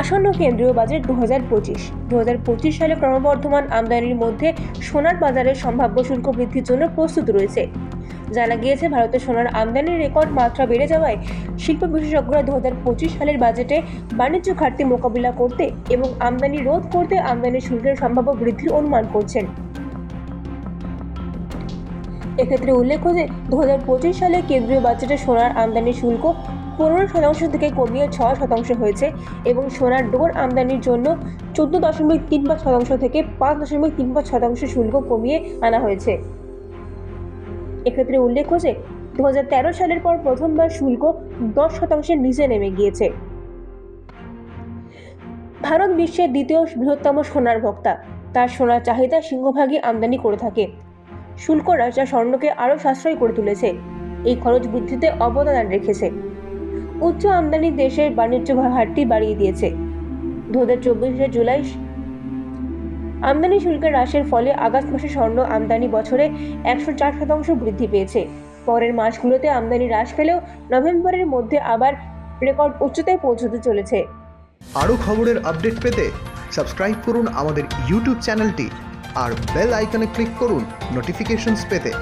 আসন্ন কেন্দ্রীয় বাজেট দু হাজার পঁচিশ। দু হাজার পঁচিশ সালে ক্রমবর্ধমান আমদানির মধ্যে সোনার বাজারের সম্ভাব্য শুল্ক বৃদ্ধির জন্য প্রস্তুত রয়েছে। জানা গিয়েছে ভারতের সোনার আমদানির রেকর্ড মাত্রা বেড়ে যাওয়ায় শিল্প বিশেষজ্ঞরা দু হাজার পঁচিশ সালের বাজেটে বাণিজ্য ঘাটতি মোকাবিলা করতে এবং আমদানি রোধ করতে আমদানি শুল্কের সম্ভাব্য বৃদ্ধির অনুমান করছেন। এক্ষেত্রে উল্লেখ্য যে দু সালে কেন্দ্রীয় বাজেটে সোনার আমদানি শুল্ক পনেরো শতাংশ থেকে কমিয়ে ছয় শতাংশ হয়েছে এবং সোনার ডোর আমদানির জন্য চোদ্দ দশমিক তিন পাঁচ শতাংশ থেকে পাঁচ দশমিক তিন পাঁচ শতাংশ শুল্ক কমিয়ে আনা হয়েছে। এক্ষেত্রে উল্লেখ্য যে দু হাজার তেরো সালের পর প্রথমবার শুল্ক দশ শতাংশের নিচে নেমে গিয়েছে। ভারত বিশ্বের দ্বিতীয় বৃহত্তম সোনার ভোক্তা। তার সোনার চাহিদা সিংহভাগই আমদানি করে থাকে। শুল্করা যা স্বর্ণকে আরও সাশ্রয় করে তুলেছে। এই খরচ বৃদ্ধিতে অবদান রেখেছে। উচ্চ আমদানি দেশের বাণিজ্য ঘাটতি বাড়িয়ে দিয়েছে। দু হাজার চব্বিশে জুলাই আমদানি শুল্কের হ্রাসের ফলে আগস্ট মাসে স্বর্ণ আমদানি বছরে একশো চার শতাংশ বৃদ্ধি পেয়েছে। পরের মাসগুলোতে আমদানি হ্রাস পেলেও নভেম্বরের মধ্যে আবার রেকর্ড উচ্চতায় পৌঁছতে চলেছে। আরও খবরের আপডেট পেতে সাবস্ক্রাইব করুন আমাদের ইউটিউব চ্যানেলটি আর বেল আইকনে ক্লিক করুন নোটিফিকেশনস পেতে।